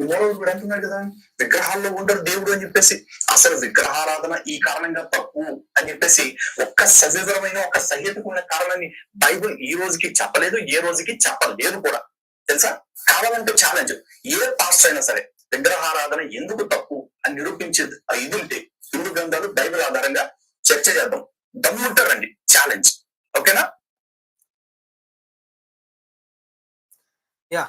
మూడవది కూడా అంటున్నాడు కదా విగ్రహాల్లో ఉండరు దేవుడు అని చెప్పేసి. అసలు విగ్రహారాధన ఈ కారణంగా తప్పు అని చెప్పేసి ఒక్క సజీవమైన ఒక సహేతుకమైన కారణాన్ని బైబుల్ ఈ రోజుకి చెప్పలేదు ఏ రోజుకి చెప్పలేదు కూడా. తెలుసా? కావాలంటే ఛాలెంజ్ ఏ పాస్టర్ అయినా సరే విగ్రహారాధన ఎందుకు తప్పు అని నిరూపించేది ఆ ఇది ఉంటే హిందూ గ్రంథాలు బైబిల్ ఆధారంగా చర్చ చేద్దాం. దమ్ముంటారండి ఛాలెంజ్ ఓకేనా? యా.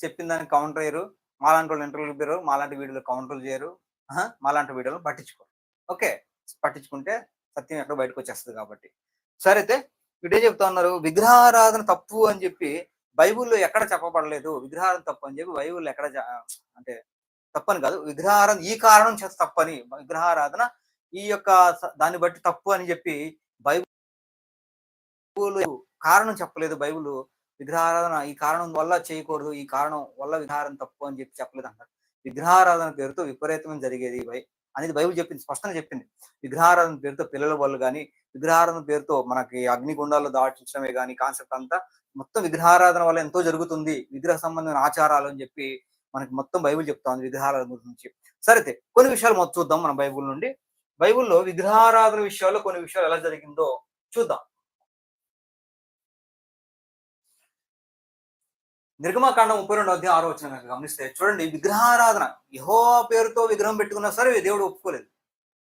చెప్పిన దాన్ని కౌంటర్ అయ్యారు. మాలాంటి వాళ్ళు ఇంటర్వ్యూలు పేరు మాలాంటి వీడియోలు కౌంటర్లు చేయరు. మాలాంటి వీడియోలు పట్టించుకోరు. ఓకే. పట్టించుకుంటే సత్యం ఎక్కడ బయటకు వచ్చేస్తుంది కాబట్టి. సరే అయితే వీడే చెప్తా ఉన్నారు. విగ్రహారాధన తప్పు అని చెప్పి బైబుల్లో ఎక్కడ చెప్పబడలేదు. విగ్రహారాధన తప్పు అని చెప్పి బైబుల్లో ఎక్కడ అంటే తప్పని కాదు. విగ్రహారాధన ఈ కారణం చేత తప్పని విగ్రహారాధన ఈ యొక్క దాన్ని బట్టి తప్పు అని చెప్పి బైబుల్ కారణం చెప్పలేదు బైబిల్ విగ్రహారాధన ఈ కారణం వల్ల చేయకూడదు ఈ కారణం వల్ల విగ్రహారాధన తప్పు అని చెప్పి చెప్పలేదు అన్నారు విగ్రహారాధన పేరుతో విపరీతమైన జరిగేది బై- అనేది బైబిల్ చెప్పింది స్పష్టంగా చెప్పింది. విగ్రహారాధన పేరుతో పిల్లల వాళ్ళు కానీ విగ్రహారాధన పేరుతో మనకి అగ్నిగుండాలు దాటించడమే కానీ కాన్సెప్ట్ అంతా మొత్తం విగ్రహారాధన వల్ల ఎంతో జరుగుతుంది విగ్రహ సంబంధమైన ఆచారాలు అని చెప్పి మనకి మొత్తం బైబిల్ చెప్తా ఉంది విగ్రహారాధన గురించి. సరే అయితే కొన్ని విషయాలు మొత్తం చూద్దాం మన బైబిల్ నుండి. బైబుల్లో విగ్రహారాధన విషయాల్లో కొన్ని విషయాలు ఎలా జరిగిందో చూద్దాం. నిర్గమాకాండం ముప్పై రెండు అధ్యాయం ఆరో వచ్చిన గమనిస్తే చూడండి విగ్రహారాధన. యహో పేరుతో విగ్రహం పెట్టుకున్నా సరే దేవుడు ఒప్పుకోలేదు.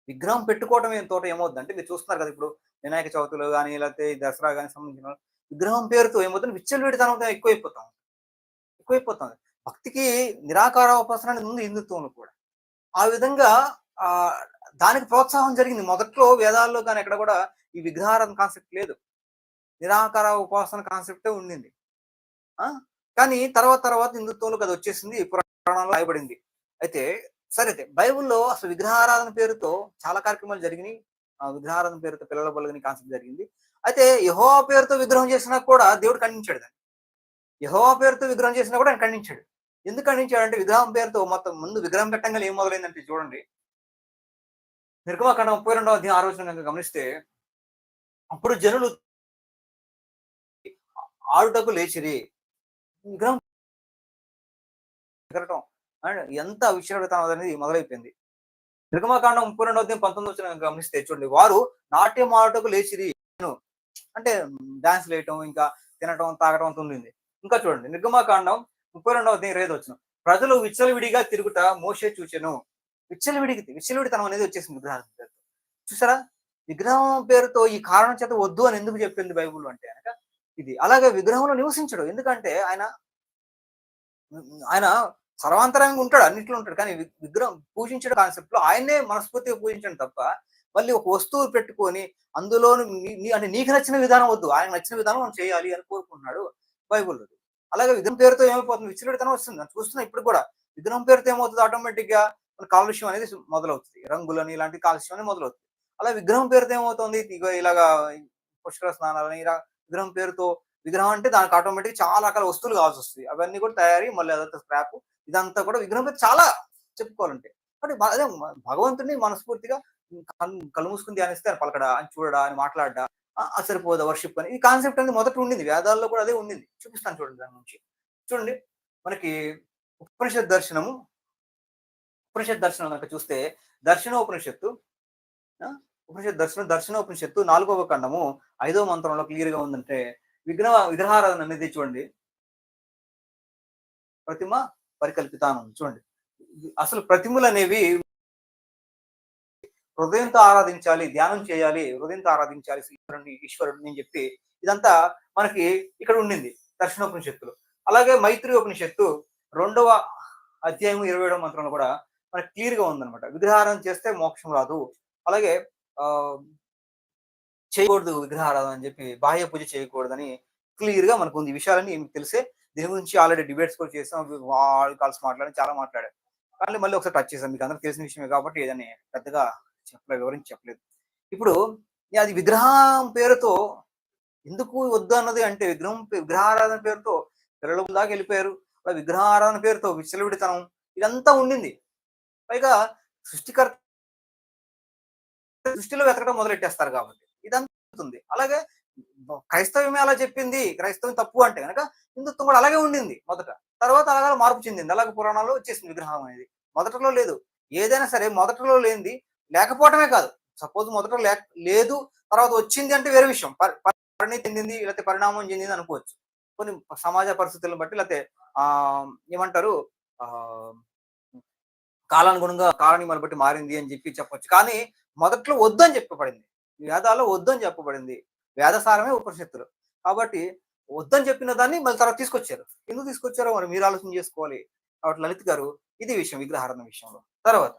విగ్రహం పెట్టుకోవటం ఏం తోట ఏమవుద్ది అంటే మీరు చూస్తున్నారు కదా ఇప్పుడు వినాయక చవితిలో కానీ లేకపోతే దసరా కానీ సంబంధించిన విగ్రహం పేరుతో ఏమవుతుంది విచ్చలవిడితనం ఎక్కువైపోతాం. ఎక్కువైపోతుంది భక్తికి నిరాకార ఉపాసన అనేది ఉంది హిందుత్వంలో కూడా. ఆ విధంగా ఆ దానికి ప్రోత్సాహం జరిగింది. మొదట్లో వేదాల్లో కానీ ఎక్కడ కూడా ఈ విగ్రహారాధన కాన్సెప్ట్ లేదు. నిరాకార ఉపాసన కాన్సెప్టే ఉండింది. ఆ? కానీ తర్వాత తర్వాత హిందుత్వంలోకి అది వచ్చేసింది పురాణంలో రాయబడింది. అయితే సరే అయితే బైబిల్లో అసలు విగ్రహారాధన పేరుతో చాలా కార్యక్రమాలు జరిగినాయి. ఆ విగ్రహారాధన పేరుతో పిల్లల బలగని కాన్సెప్ట్ జరిగింది. అయితే యహో పేరుతో విగ్రహం చేసినా కూడా దేవుడు ఖండించాడు దాన్ని. యహో పేరుతో విగ్రహం చేసినా కూడా ఆయన ఖండించాడు. ఎందుకు ఖండించాడు అంటే విగ్రహం పేరుతో మొత్తం ముందు విగ్రహం పెట్టంగా ఏం మొదలైందంటే చూడండి. నిర్గమాకాండం ముప్పై రెండవ అధ్యాయం ఆలోచన గమనిస్తే అప్పుడు జనులు ఆడుటకు లేచిరి. విగ్రహం ఎగరటం. అండ్ ఎంత విశ్వవితనం అనేది మొదలైపోయింది. నిర్గమాకాండం ముప్పై రెండవ అధ్యాయం పంతొమ్మిది వచ్చిన గమనిస్తే చూడండి వారు నాట్యం ఆడుటకు లేచిరి. అంటే డాన్స్ వేయటం ఇంకా తినటం తాగటం అంత ఉండింది ఇంకా చూడండి నిర్గమాకాండం ముప్పై రెండవ అధ్యాయం ఇరవై వచ్చిన. ప్రజలు విచ్చలవిడిగా తిరుగుట మోసే చూచాను. విచ్చలవిడికి విచ్చలవిడితనం అనేది వచ్చేసింది విగ్రహం పేరుతో చూసారా? విగ్రహం పేరుతో ఈ కారణం చేత వద్దు అని ఎందుకు చెప్పింది బైబుల్ అంటే ఇది అలాగే విగ్రహంలో నివసించడు. ఎందుకంటే ఆయన ఆయన సర్వాంతరంగా ఉంటాడు అన్నిట్లో ఉంటాడు. కానీ విగ్రహం పూజించడం కాన్సెప్ట్లో ఆయనే మనస్ఫూర్తిగా పూజించడం తప్ప మళ్ళీ ఒక వస్తువు పెట్టుకొని అందులో అంటే నీకు నచ్చిన విధానం వద్దు. ఆయన నచ్చిన విధానం మనం చేయాలి అని కోరుకుంటున్నాడు బైబుల్ అలాగే విగ్రహం పేరుతో ఏమైపోతుంది? విచ్చలడితనం వస్తుంది. మనం ఇప్పుడు కూడా. విగ్రహం పేరుతో ఏమవుతుంది? ఆటోమేటిక్గా మన కాలుష్యం అనేది మొదలవుతుంది. రంగులని ఇలాంటి కాలుష్యం అనేది మొదలవుతుంది. అలా విగ్రహం పేరుతో ఏమవుతుంది? ఇలాగా పుష్కర స్నానాలని ఇలా విగ్రహం పేరుతో విగ్రహం అంటే దానికి ఆటోమేటిక్ చాలా రకాల వస్తువులు కావాల్సి వస్తుంది అవన్నీ కూడా తయారీ మళ్ళీ అదంతా స్క్రాప్ ఇదంతా కూడా విగ్రహం పేరు చాలా చెప్పుకోవాలంటే. అంటే అదే భగవంతుడిని మనస్ఫూర్తిగా కళ్ళు కళ్ళు మూసుకుని ధ్యానిస్తే ఆయన పలకడా అని చూడడా అని మాట్లాడడా ఆ, సరిపోదా వర్షిప్ అని. ఈ కాన్సెప్ట్ అనేది మొదట ఉండింది. వేదాల్లో కూడా అదే ఉండింది. చూపిస్తాను చూడండి దాని నుంచి చూడండి మనకి ఉపనిషత్ దర్శనము ఉపనిషత్ దర్శనం కనుక చూస్తే దర్శన ఉపనిషత్తు ఆ, ఉపనిషత్ దర్శనం దర్శన ఉపనిషత్తు నాలుగవ ఖండము ఐదవ మంత్రంలో క్లియర్గా ఉందంటే విగ్రహ విగ్రహారాధన అనేది చూడండి. ప్రతిమ పరికల్పితానం చూడండి. అసలు ప్రతిమలు అనేవి హృదయంతో ఆరాధించాలి ధ్యానం చేయాలి హృదయంతో ఆరాధించాలి ఈశ్వరుడిని ఈశ్వరుడిని అని చెప్పి ఇదంతా మనకి ఇక్కడ ఉండింది దర్శనోపనిషత్తులు. అలాగే మైత్రి ఉపనిషత్తు రెండవ అధ్యాయం ఇరవై ఏడవ మంత్రంలో కూడా మనకి క్లియర్గా ఉందన్నమాట. చేస్తే మోక్షం రాదు. అలాగే చేయకూడదు విగ్రహారాధన అని చెప్పి బాహ్య పూజ చేయకూడదని క్లియర్గా మనకు ఉంది విషయాలని విషయాలన్నీ మీకు తెలిసే దీని గురించి ఆల్రెడీ డిబేట్స్ కూడా చేసాం వాళ్ళు కాల్స్ మాట్లాడి చాలా మాట్లాడారు. కానీ మళ్ళీ ఒకసారి టచ్ చేసాం మీకు అందరికి తెలిసిన విషయమే కాబట్టి ఏదని పెద్దగా చెప్పలేదు వివరించి చెప్పలేదు. ఇప్పుడు అది విగ్రహం పేరుతో ఎందుకు వద్దు అన్నది అంటే విగ్రహం విగ్రహారాధన పేరుతో పిల్లల దాకా వెళ్ళిపోయారు. విగ్రహారాధన పేరుతో విచ్చలవిడితనం ఇదంతా ఉండింది. పైగా సృష్టికర్త సృష్టిలో వెతకడం మొదలెట్టేస్తారు కాబట్టి. ఇదంతా ఉంటుంది అలాగే క్రైస్తవమే అలా చెప్పింది. క్రైస్తవం తప్పు అంటే కనుక హిందుత్వం కూడా అలాగే ఉండింది మొదట. తర్వాత అలాగే మార్పు చెందింది. అలాగే పురాణాల్లో వచ్చేసింది విగ్రహం అనేది. మొదటలో లేదు. ఏదైనా సరే మొదటలో లేనిది లేకపోవటమే కాదు. సపోజ్ మొదట లేక లేదు తర్వాత వచ్చింది అంటే వేరే విషయం. పరిణితి చెందింది లేకపోతే పరిణామం చెందింది అనుకోవచ్చు. కొన్ని సమాజ పరిస్థితులను బట్టి లేకపోతే ఆ ఏమంటారు ఆ కాలానుగుణంగా కాలనిమని బట్టి మారింది అని చెప్పి చెప్పొచ్చు. కానీ మొదట్లో వద్దని చెప్పబడింది. వేదాల్లో వద్దని చెప్పబడింది. వేదసారమే ఉపనిషత్తులు. కాబట్టి వద్దని చెప్పిన దాన్ని మళ్ళీ తర్వాత తీసుకొచ్చారు. ఎందుకు తీసుకొచ్చారో మరి మీరు ఆలోచన చేసుకోవాలి. కాబట్టి లలిత్ గారు ఇది విషయం విగ్రహారాధన విషయంలో. తర్వాత.